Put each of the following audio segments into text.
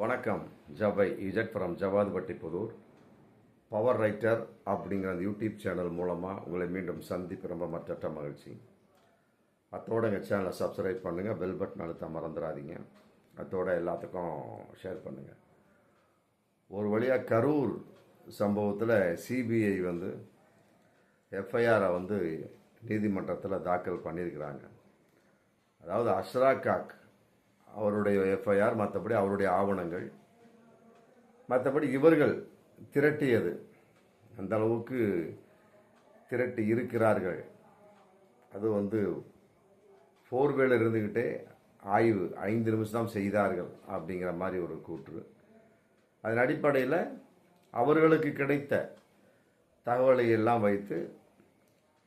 வணக்கம். ஜவை Z from Javadhupatti Puthur. Power writer அப்படிங்கிற அந்த யூடியூப் சேனல் மூலமாக உங்களை மீண்டும் சந்திப்பு ரொம்ப மற்ற மகிழ்ச்சி. அத்தோட எங்கள் சேனலை சப்ஸ்கிரைப் பண்ணுங்கள் பெல் பட்டன் அழுத்த மறந்துடாதீங்க. அத்தோட எல்லாத்துக்கும் ஷேர் பண்ணுங்கள் ஒரு வழியாக கரூர் சம்பவத்தில் சிபிஐ வந்து எஃப்ஐஆரை வந்து நீதிமன்றத்தில் தாக்கல் பண்ணியிருக்கிறாங்க. அதாவது அஷ்ரா காக் அவருடைய எஃப்ஐஆர் மற்றபடி அவருடைய ஆவணங்கள் மற்றபடி இவர்கள் திரட்டியது. அந்த அளவுக்கு திரட்டி இருக்கிறார்கள். அது வந்து ஃபோர்வேல இருந்துக்கிட்டே ஆய்வு ஐந்து நிமிஷம் தான் செய்தார்கள் அப்படிங்கிற மாதிரி ஒரு கூற்று. அதன் அடிப்படையில் அவர்களுக்கு கிடைத்த தகவலை எல்லாம் வைத்து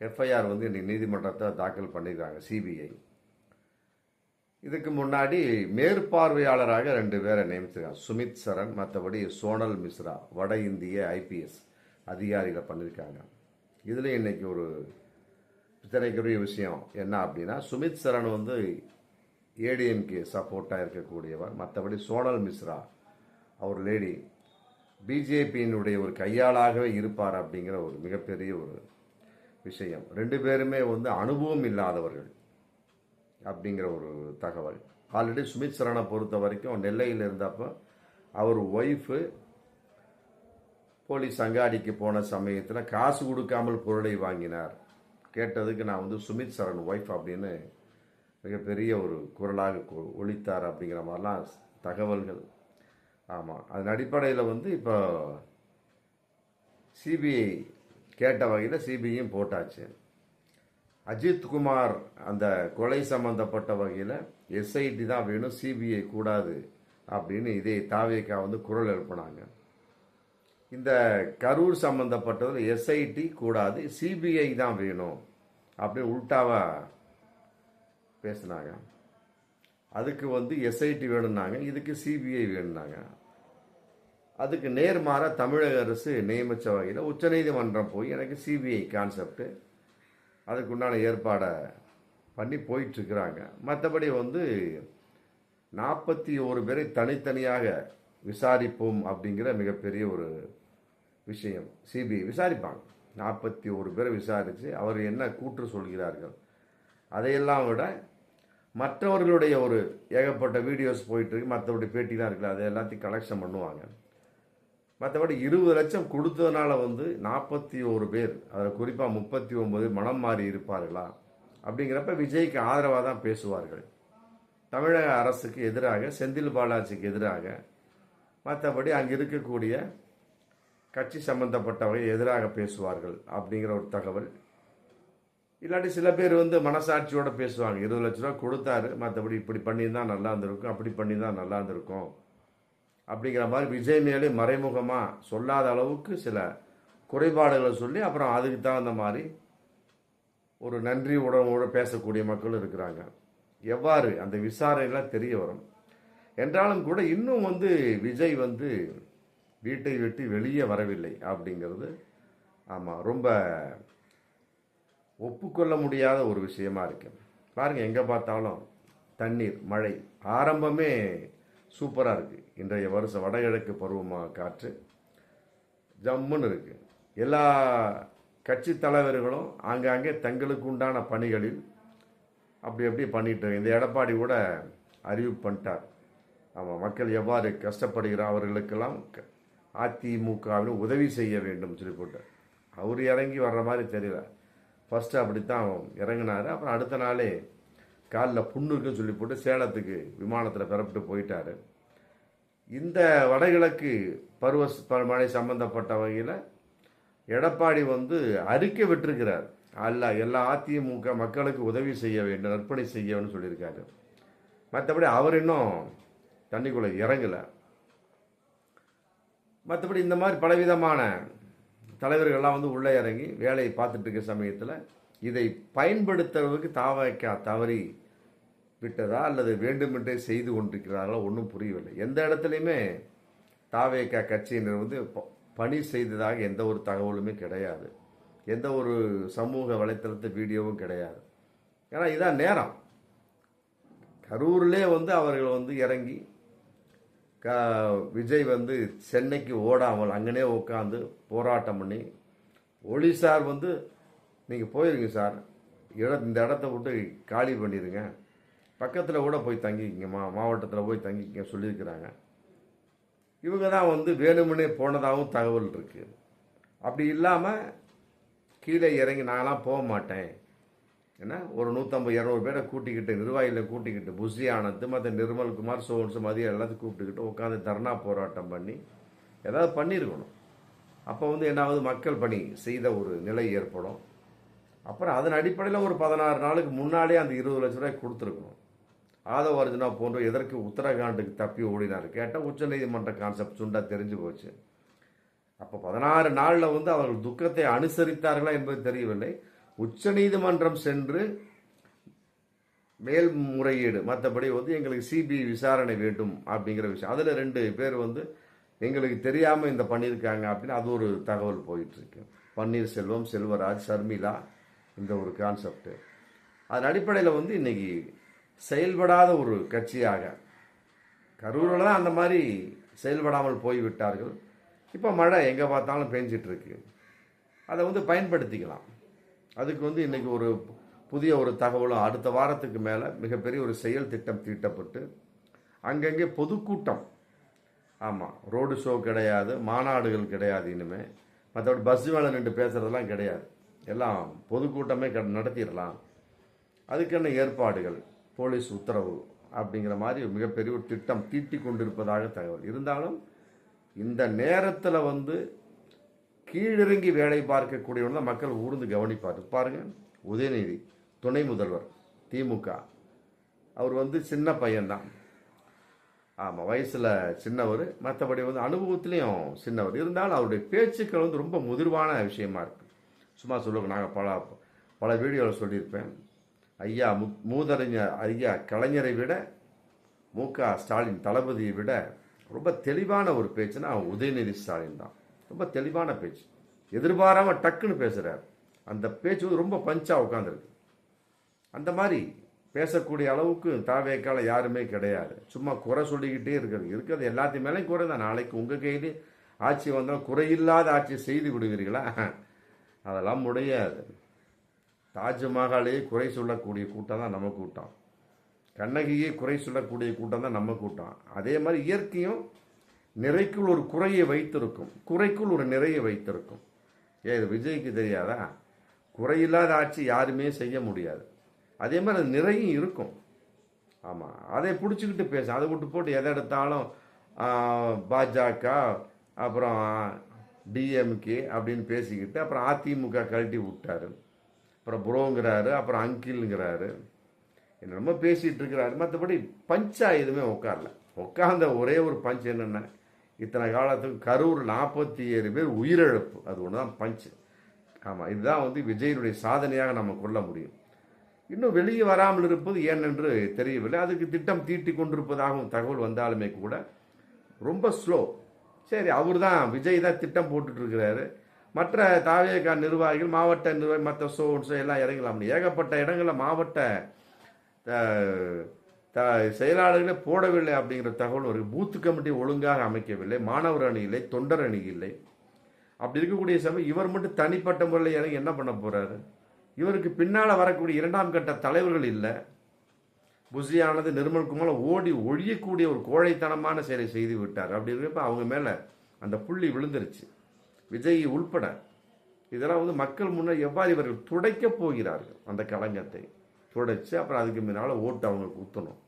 எஃப்ஐஆர் வந்து இன்னைக்கு நீதிமன்றத்தில் தாக்கல் பண்ணியிருக்காங்க சிபிஐ. இதுக்கு முன்னாடி மேற்பார்வையாளராக ரெண்டு பேரை நியமிச்சிருக்காங்க. சுமித் சரண் மற்றபடி சோனல் மிஸ்ரா வட இந்திய ஐபிஎஸ் அதிகாரிகளை பண்ணியிருக்காங்க. இதில் இன்றைக்கி ஒரு பித்தனைக்குரிய விஷயம் என்ன அப்படின்னா சுமித் சரண் வந்து ஏடிஎம்கே சப்போர்ட்டாக இருக்கக்கூடியவர் மற்றபடி சோனல் மிஸ்ரா அவர் லேடி பிஜேபியினுடைய ஒரு கையாளாகவே இருப்பார் அப்படிங்கிற ஒரு மிகப்பெரிய ஒரு விஷயம். ரெண்டு பேருமே வந்து அனுபவம் இல்லாதவர்கள். அப்படிங்கிற ஒரு தகவல். ஆல்ரெடி சுமித் சரணை பொறுத்த வரைக்கும் நெல்லையில் இருந்தப்போ அவர் ஒய்ஃபு போலீஸ் அங்காடிக்கு போன சமயத்தில் காசு கொடுக்காமல் பொருளை வாங்கினார். கேட்டதுக்கு நான் வந்து சுமித் சரண் ஒய்ஃப் அப்படின்னு மிகப்பெரிய ஒரு குரலாக ஒழித்தார் அப்படிங்கிற மாதிரிலாம் தகவல்கள். ஆமாம் அதன் அடிப்படையில் வந்து இப்போ சிபிஐ கேட்ட வகையில் சிபிஐயும் போட்டாச்சு. அஜித் குமார் அந்த கொலை சம்பந்தப்பட்ட வகையில் எஸ்ஐடி தான் வேணும் சிபிஐ கூடாது அப்படின்னு இதே தாவேக்கா வந்து குரல் எழுப்பினாங்க. இந்த கரூர் சம்பந்தப்பட்டதில் எஸ்ஐடி கூடாது சிபிஐ தான் வேணும் அப்படின்னு உள்டாவாக பேசினாங்க. அதுக்கு வந்து எஸ்ஐடி வேணும்னாங்க இதுக்கு சிபிஐ வேணும்னாங்க. அதுக்கு நேர்மாற தமிழக அரசு நியமித்த வகையில் உச்சநீதிமன்றம் போய் எனக்கு சிபிஐ கான்செப்ட்டு அதுக்குண்டான ஏற்பாடை பண்ணி போயிட்டுருக்குறாங்க. மற்றபடி வந்து நாற்பத்தி ஒரு பேரை தனித்தனியாக விசாரிப்போம் அப்படிங்கிற மிகப்பெரிய ஒரு விஷயம். சிபிஐ விசாரிப்பாங்க. நாற்பத்தி ஒரு பேரை விசாரித்து அவர் என்ன கூற்று சொல்கிறார்கள் அதையெல்லாம் விட மற்றவர்களுடைய ஒரு ஏகப்பட்ட வீடியோஸ் போயிட்டுருக்கு. மற்றவருடைய பேட்டிலாம் இருக்குல்ல அதை எல்லாத்தையும் கலெக்ஷன் பண்ணுவாங்க. மற்றபடி இருபது லட்சம் கொடுத்ததுனால வந்து நாற்பத்தி ஒரு பேர் அதில் குறிப்பாக முப்பத்தி ஒம்பது மனம் மாறி இருப்பார்களா? அப்படிங்கிறப்ப விஜய்க்கு ஆதரவாக தான் பேசுவார்கள். தமிழக அரசுக்கு எதிராக செந்தில் பாலாஜிக்கு எதிராக மற்றபடி அங்கே இருக்கக்கூடிய கட்சி சம்பந்தப்பட்டவரை எதிராக பேசுவார்கள் அப்படிங்கிற ஒரு தகவல். இல்லாட்டி சில பேர் வந்து மனசாட்சியோடு பேசுவாங்க. இருபது லட்ச ரூபா கொடுத்தாரு மற்றபடி இப்படி பண்ணியிருந்தால் நல்லா இருந்திருக்கும் அப்படி பண்ணியிருந்தால் நல்லா இருந்திருக்கும். அப்படிங்கிற மாதிரி விஜய் மேலே மறைமுகமாக சொல்லாத அளவுக்கு சில குறைபாடுகளை சொல்லி அப்புறம் அதுக்கு தகுந்த மாதிரி ஒரு நன்றி உணர்வோடு பேசக்கூடிய மக்களும் இருக்கிறாங்க. எவ்வாறு? அந்த விசாரணைலாம் தெரிய வரும். என்றாலும் கூட இன்னும் வந்து விஜய் வந்து வீட்டை விட்டு வெளியே வரவில்லை அப்படிங்கிறது ஆமாம் ரொம்ப ஒப்புக்கொள்ள முடியாத ஒரு விஷயமா இருக்கு. பாருங்கள் எங்கே பார்த்தாலும் தண்ணீர் மழை. ஆரம்பமே சூப்பராக இருக்குது இன்றைய வருஷம் வடகிழக்கு பருவமாக காற்று. ஜம்முன்னு இருக்குது எல்லா கட்சி தலைவர்களும் ஆங்காங்கே தங்களுக்கு உண்டான பணிகளில் அப்படி அப்படி பண்ணிட்டு இந்த எடப்பாடி கூட அறிவிப்பு பண்ணிட்டார். ஆமாம் மக்கள் எவ்வாறு கஷ்டப்படுகிறார் அவர்களுக்கெல்லாம் க- உதவி செய்ய வேண்டும் சொல்லி போட்டு அவர் இறங்கி வர்ற மாதிரி தெரியல. ஃபஸ்ட்டு அப்படித்தான் இறங்கினார். அப்புறம் அடுத்த நாளே காலில் புண்ணு இருக்குன்னு சொல்லி போட்டு சேலத்துக்கு விமானத்தில் பிறப்பிட்டு போயிட்டார். இந்த வடகிழக்கு பருவ மழை சம்பந்தப்பட்ட வகையில் எடப்பாடி வந்து அறிக்கை விட்டுருக்கிறார். அல்ல எல்லா அதிமுக மக்களுக்கு உதவி செய்ய வேண்டும் நற்பணி செய்ய வேண்டும் சொல்லியிருக்காரு. மற்றபடி அவர் இன்னும் தண்ணிக்குள்ளே இறங்கலை. மற்றபடி இந்த மாதிரி பலவிதமான தலைவர்கள்லாம் வந்து உள்ளே இறங்கி வேலையை பார்த்துட்டு இருக்க சமயத்தில் இதை பயன்படுத்துறதுக்கு தாவக்க தவறி விட்டதா அல்லது வேண்டுமென்றே செய்து கொண்டிருக்கிறார்களா ஒன்றும் புரியவில்லை. எந்த இடத்துலையுமே தாவேக கட்சியினர் வந்து பணி செய்ததாக எந்த ஒரு தகவலுமே கிடையாது. எந்த ஒரு சமூக வலைத்தளத்து வீடியோவும் கிடையாது. ஏன்னா இதான் நேரம். கரூர்லே வந்து அவர்கள் வந்து இறங்கி க விஜய் வந்து சென்னைக்கு ஓடாமல் அங்கனே உட்காந்து போராட்டம் பண்ணி போலீஸார் வந்து நீங்கள் போயிருங்க சார் இட இந்த இடத்த விட்டு காலி பண்ணிடுங்க. பக்கத்தில் கூட போய் தங்கிக்கிங்க மா மாவட்டத்தில் போய் தங்கிக்கிங்க சொல்லியிருக்கிறாங்க. இவங்க தான் வந்து வேணுமனே போனதாகவும் தகவல் இருக்குது அப்படி இல்லாமல் கீழே இறங்கி நான்லாம் போக மாட்டேன். ஏன்னா ஒரு நூற்றம்பது இரநூறு பேரை கூட்டிக்கிட்டு நிர்வாகிகளை கூட்டிக்கிட்டு புஷி ஆனந்த் மற்ற நிர்மல்குமார் சோன்ஸ் மதியம் எல்லாத்தையும் கூப்பிட்டுக்கிட்டு உட்காந்து தர்ணா போராட்டம் பண்ணி ஏதாவது பண்ணியிருக்கணும். அப்போ வந்து என்னாவது மக்கள் பணி செய்த ஒரு நிலை ஏற்படும். அப்புறம் அதன் அடிப்படையில் ஒரு பதினாறு நாளுக்கு முன்னாடியே அந்த இருபது லட்ச ரூபாய் கொடுத்துருக்கணும். ஆதவ அர்ஜுனா போன்ற எதற்கு உத்தரகாண்டுக்கு தப்பி ஓடினார்? கேட்டால் உச்சநீதிமன்ற கான்செப்ட் சுண்டா தெரிஞ்சு போச்சு. அப்போ பதினாறு நாளில் வந்து அவர்கள் துக்கத்தை அனுசரித்தார்களா என்பது தெரியவில்லை. உச்சநீதிமன்றம் சென்று மேல்முறையீடு மற்றபடி வந்து எங்களுக்கு சிபிஐ விசாரணை வேண்டும் அப்படிங்கிற விஷயம். அதில் ரெண்டு பேர் வந்து எங்களுக்கு தெரியாமல் இந்த பண்ணியிருக்காங்க அப்படின்னு அது ஒரு தகவல் போயிட்டுருக்கு பன்னீர்செல்வம் செல்வராஜ் சர்மிளா இந்த ஒரு கான்செப்ட் அதன் அடிப்படையில் வந்து இன்றைக்கி செயல்படாத ஒரு கட்சியாக. கரூரில் தான் அந்த மாதிரி செயல்படாமல் போய்விட்டார்கள். இப்போ மழை எங்கே பார்த்தாலும் பெஞ்சிட்ருக்கு. அதை வந்து பயன்படுத்திக்கலாம். அதுக்கு வந்து இன்றைக்கி ஒரு புதிய ஒரு தகவலும் அடுத்த வாரத்துக்கு மேலே மிகப்பெரிய ஒரு செயல் திட்டம் தீட்டப்பட்டு அங்கங்கே பொதுக்கூட்டம். ஆமாம் ரோடு ஷோ கிடையாது மாநாடுகள் கிடையாது இனிமேல் மற்றபடி பஸ் மேலே நின்று பேசுகிறதெல்லாம் கிடையாது. எல்லாம் பொதுக்கூட்டமே க- நடத்திடலாம். அதுக்கென்ன ஏற்பாடுகள்? போலீஸ் உத்தரவு அப்படிங்கிற மாதிரி மிகப்பெரிய ஒரு திட்டம் தீட்டி கொண்டிருப்பதாக தகவல். இருந்தாலும் இந்த நேரத்தில் வந்து கீழிறங்கி வேலை பார்க்கக்கூடியவர்கள் மக்கள் ஊர்ந்து கவனிப்பார் பாருங்கள் உதயநிதி துணை முதல்வர் திமுக. அவர் வந்து சின்ன பையன்தான். ஆமாம் வயசில் சின்னவர். மற்றபடி வந்து அனுபவத்துலேயும் சின்னவர். இருந்தாலும் அவருடைய பேச்சுக்கள் வந்து ரொம்ப முதிர்வான விஷயமா இருக்குது சும்மா சொல்லுவோம் நாங்கள் பல பல வீடியோவில் சொல்லியிருப்பேன். ஐயா மு மூதறிஞர் ஐயா கலைஞரை விட மு. க. ஸ்டாலின் தளபதியை விட ரொம்ப தெளிவான ஒரு பேச்சுன்னா உதயநிதி ஸ்டாலின் தான். ரொம்ப தெளிவான பேச்சு. எதிர்பாராமல் டக்குன்னு பேசுகிறார் அந்த பேச்சு வந்து ரொம்ப பஞ்சாக உட்காந்துருக்கு அந்த மாதிரி பேசக்கூடிய அளவுக்கு தாவேக்கால யாருமே கிடையாது. சும்மா குறை சொல்லிக்கிட்டே இருக்கிறது. இருக்கிறது எல்லாத்தையும் மேலேயும் குறை தான். நாளைக்கு உங்கள் கையிலே ஆட்சி வந்தால் குறையில்லாத ஆட்சி செய்து விடுவீர்களா? அதெல்லாம் முடியாது. தாஜ்மஹாலே குறை சொல்லக்கூடிய கூட்டம் தான் நம்ம கூட்டம். கண்ணகியே குறை சொல்லக்கூடிய கூட்டம் தான் நம்ம கூட்டம். அதே மாதிரி இயற்கையும் நிறைக்குள் ஒரு குறையை வைத்திருக்கும். குறைக்குள் ஒரு நிறையை வைத்திருக்கும். ஏன் இது விஜய்க்கு தெரியாதா? குறையில்லாத ஆட்சி யாருமே செய்ய முடியாது. அதே மாதிரி அது நிறையும் இருக்கும். ஆமாம் அதை பிடிச்சிக்கிட்டு பேச அதை விட்டு போட்டு எதை எடுத்தாலும் பாஜக அப்புறம் டிஎம்கே அப்படின்னு பேசிக்கிட்டு அப்புறம் அதிமுக கழட்டி விட்டாரு. அப்புறம் ப்ரோங்கிறாரு அப்புறம் அங்கிள்ங்கிறாரு. என்னென்னமோ பேசிகிட்டு இருக்கிறாரு மற்றபடி பஞ்சா எதுவுமே உட்காரல உட்கார்ந்த ஒரே ஒரு பஞ்ச் என்னென்ன இத்தனை காலத்துக்கு கரூர் நாற்பத்தி ஏழு பேர் உயிரிழப்பு. அது ஒன்று தான் பஞ்ச் ஆமாம் இதுதான் வந்து விஜயனுடைய சாதனையாக நம்ம கொள்ள முடியும். இன்னும் வெளியே வராமல் இருப்பது ஏனென்று தெரியவில்லை. அதுக்கு திட்டம் தீட்டி கொண்டிருப்பதாகவும் தகவல் வந்தாலுமே கூட ரொம்ப ஸ்லோ சரி அவர் தான் விஜய் தான் திட்டம் போட்டுட்ருக்கிறாரு மற்ற தாவேகா நிர்வாகிகள் மாவட்ட நிர்வாகி மற்ற சோன்ஸ் எல்லாம் இறங்கலாம். ஏகப்பட்ட இடங்களில் மாவட்ட த- செயலாளர்களே போடவில்லை அப்படிங்கிற தகவல் ஒரு பூத்து கமிட்டி ஒழுங்காக அமைக்கவில்லை. மாணவர் அணி இல்லை தொண்டர் அணி இல்லை. அப்படி இருக்கக்கூடிய சமயம் இவர் மட்டும் தனிப்பட்ட முறையில் இறங்கி என்ன பண்ண போகிறாரு இவருக்கு பின்னால் வரக்கூடிய இரண்டாம் கட்ட தலைவர்கள் இல்லை. புசியானது நிர்மல்குமார் ஓடி ஒழியக்கூடிய ஒரு கோழைத்தனமான செயலை செய்து விட்டார். அப்படி இருக்கப்ப அவங்க மேலே அந்த புள்ளி விழுந்துருச்சு. விஜய் உள்பட இதெல்லாம் வந்து மக்கள் முன்னர் எவ்வாறு இவர்கள் துடைக்கப் போகிறார்கள் அந்த களங்கத்தை? துடைச்சி அப்புறம் அதுக்கு முன்னால் ஓட்டு அவங்களுக்கு ஊற்றணும்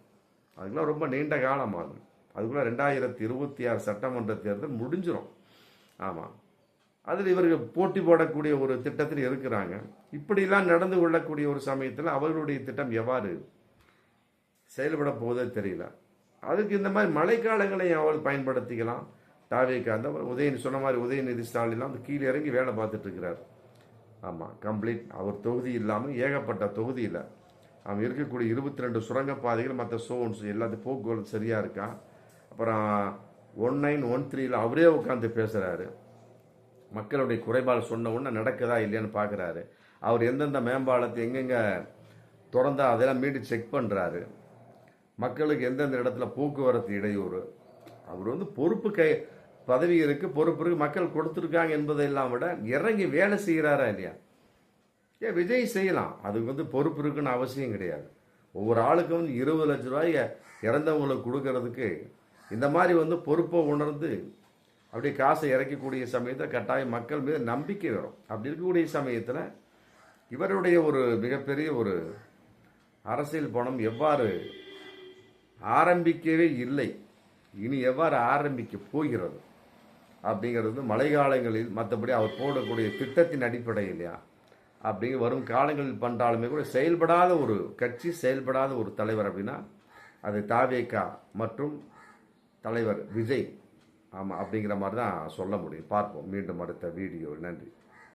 அதுக்கெல்லாம் ரொம்ப நீண்ட காலம் ஆகும். அதுக்குள்ள ரெண்டாயிரத்தி இருபத்தி ஆறு சட்டமன்ற தேர்தல் முடிஞ்சிடும் ஆமாம் அதில் இவர்கள் போட்டி போடக்கூடிய ஒரு திட்டத்தில் இருக்கிறாங்க. இப்படிலாம் நடந்து கொள்ளக்கூடிய ஒரு சமயத்தில் அவர்களுடைய திட்டம் எவ்வாறு செயல்பட போவதே தெரியல. அதுக்கு இந்த மாதிரி மழைக்காலங்களை அவள் பயன்படுத்திக்கலாம். தாவேக்கு அந்த உதயநிதி சொன்ன மாதிரி உதயநிதி ஸ்டாலின்லாம் வந்து கீழே இறங்கி வேலை பார்த்துட்டு இருக்கிறார். ஆமாம் கம்ப்ளீட் அவர் தொகுதி இல்லாமல் ஏகப்பட்ட தொகுதியில் அவன் இருக்கக்கூடிய இருபத்தி ரெண்டு சுரங்கப்பாதைகள் மற்ற சோன்ஸ் எல்லாத்தையும் போக்குவரத்து சரியாக இருக்கா? அப்புறம் ஒன் நைன் ஒன் த்ரீல அவரே உட்காந்து பேசுகிறாரு மக்களுடைய குறைபாடு சொன்ன உடனே நடக்குதா இல்லையான்னு பார்க்குறாரு. அவர் எந்தெந்த மேம்பாலத்தை எங்கெங்கே திறந்தா அதெல்லாம் மீண்டும் செக் பண்ணுறாரு மக்களுக்கு எந்தெந்த இடத்துல போக்குவரத்து இடையூறு? அவர் வந்து பொறுப்பு கை பதவி இருக்கு பொறுப்பு இருக்கு மக்கள் கொடுத்துருக்காங்க என்பதை எல்லாம் விட இறங்கி வேலை செய்கிறாரா இல்லையா? ஏன் விஜய் செய்யலாம். அதுக்கு வந்து பொறுப்பு இருக்குன்னு அவசியம் கிடையாது. ஒவ்வொரு ஆளுக்கும் வந்து இருபது லட்ச ரூபாய் இறந்தவங்களுக்கு கொடுக்கறதுக்கு இந்த மாதிரி வந்து பொறுப்பை உணர்ந்து அப்படியே காசை இறக்கக்கூடிய சமயத்தில் கட்டாயம் மக்கள் மீது நம்பிக்கை வரும். அப்படி இருக்கக்கூடிய சமயத்தில் இவருடைய ஒரு மிகப்பெரிய ஒரு அரசியல் பணம் எவ்வாறு ஆரம்பிக்கவே இல்லை இனி எவ்வாறு ஆரம்பிக்க போகிறது? அப்படிங்கிறது மழை காலங்களில் மற்றபடி அவர் போடக்கூடிய திட்டத்தின் அடிப்படையிலையா? அப்படிங்க வரும் காலங்களில் பண்ணாலுமே கூட செயல்படாத ஒரு கட்சி செயல்படாத ஒரு தலைவர் அப்படின்னா அது தாவேக்கா மற்றும் தலைவர் விஜய். ஆமாம் அப்படிங்கிற மாதிரி தான் சொல்ல முடியும். பார்ப்போம். மீண்டும் அடுத்த வீடியோ நன்றி.